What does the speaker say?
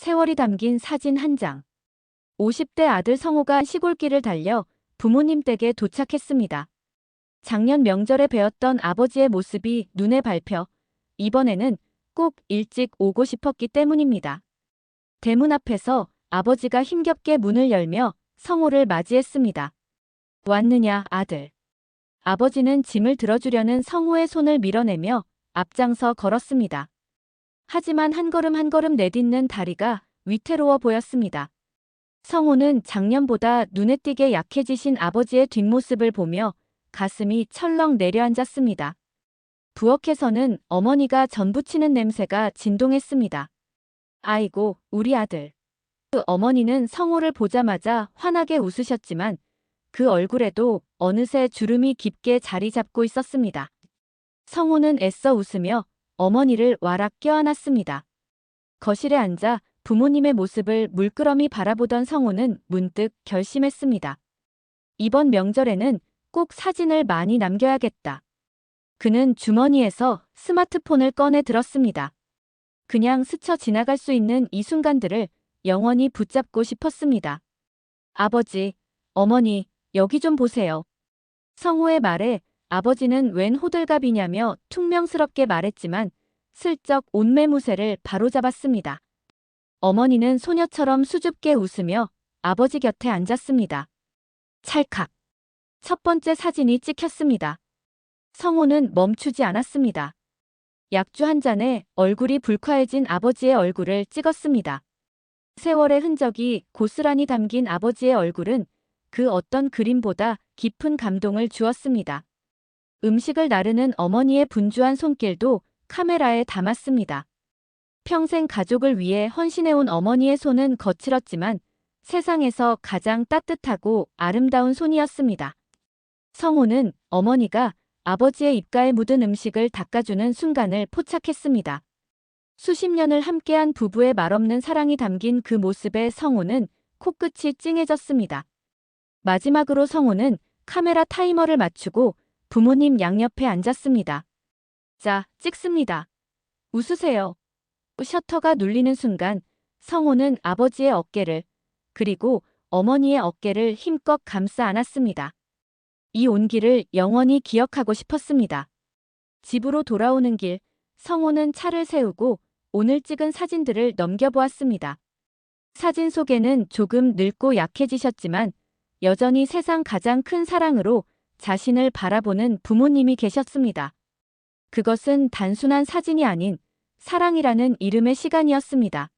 세월이 담긴 사진 한 장. 50대 아들 성호가 시골길을 달려 부모님 댁에 도착했습니다. 작년 명절에 배웠던 아버지의 모습이 눈에 밟혀 이번에는 꼭 일찍 오고 싶었기 때문입니다. 대문 앞에서 아버지가 힘겹게 문을 열며 성호를 맞이했습니다. 왔느냐, 아들. 아버지는 짐을 들어주려는 성호의 손을 밀어내며 앞장서 걸었습니다. 하지만 한 걸음 한 걸음 내딛는 다리가 위태로워 보였습니다. 성호는 작년보다 눈에 띄게 약해지신 아버지의 뒷모습을 보며 가슴이 철렁 내려앉았습니다. 부엌에서는 어머니가 전 부치는 냄새가 진동했습니다. 아이고, 우리 아들. 그 어머니는 성호를 보자마자 환하게 웃으셨지만 그 얼굴에도 어느새 주름이 깊게 자리 잡고 있었습니다. 성호는 애써 웃으며 어머니를 와락 껴안았습니다. 거실에 앉아 부모님의 모습을 물끄러미 바라보던 성호는 문득 결심했습니다. 이번 명절에는 꼭 사진을 많이 남겨야겠다. 그는 주머니에서 스마트폰을 꺼내 들었습니다. 그냥 스쳐 지나갈 수 있는 이 순간들을 영원히 붙잡고 싶었습니다. 아버지, 어머니, 여기 좀 보세요. 성호의 말에 아버지는 웬 호들갑이냐며 퉁명스럽게 말했지만 슬쩍 온매무새를 바로잡았습니다. 어머니는 소녀처럼 수줍게 웃으며 아버지 곁에 앉았습니다. 찰칵. 첫 번째 사진이 찍혔습니다. 성호는 멈추지 않았습니다. 약주 한 잔에 얼굴이 불쾌해진 아버지의 얼굴을 찍었습니다. 세월의 흔적이 고스란히 담긴 아버지의 얼굴은 그 어떤 그림보다 깊은 감동을 주었습니다. 음식을 나르는 어머니의 분주한 손길도 카메라에 담았습니다. 평생 가족을 위해 헌신해온 어머니의 손은 거칠었지만 세상에서 가장 따뜻하고 아름다운 손이었습니다. 성호는 어머니가 아버지의 입가에 묻은 음식을 닦아주는 순간을 포착했습니다. 수십 년을 함께한 부부의 말없는 사랑이 담긴 그 모습에 성호는 코끝이 찡해졌습니다. 마지막으로 성호는 카메라 타이머를 맞추고 부모님 양옆에 앉았습니다. 자, 찍습니다. 웃으세요. 셔터가 눌리는 순간 성호는 아버지의 어깨를 그리고 어머니의 어깨를 힘껏 감싸 안았습니다. 이 온기를 영원히 기억하고 싶었습니다. 집으로 돌아오는 길, 성호는 차를 세우고 오늘 찍은 사진들을 넘겨보았습니다. 사진 속에는 조금 늙고 약해지셨지만 여전히 세상 가장 큰 사랑으로 자신을 바라보는 부모님이 계셨습니다. 그것은 단순한 사진이 아닌 사랑이라는 이름의 시간이었습니다.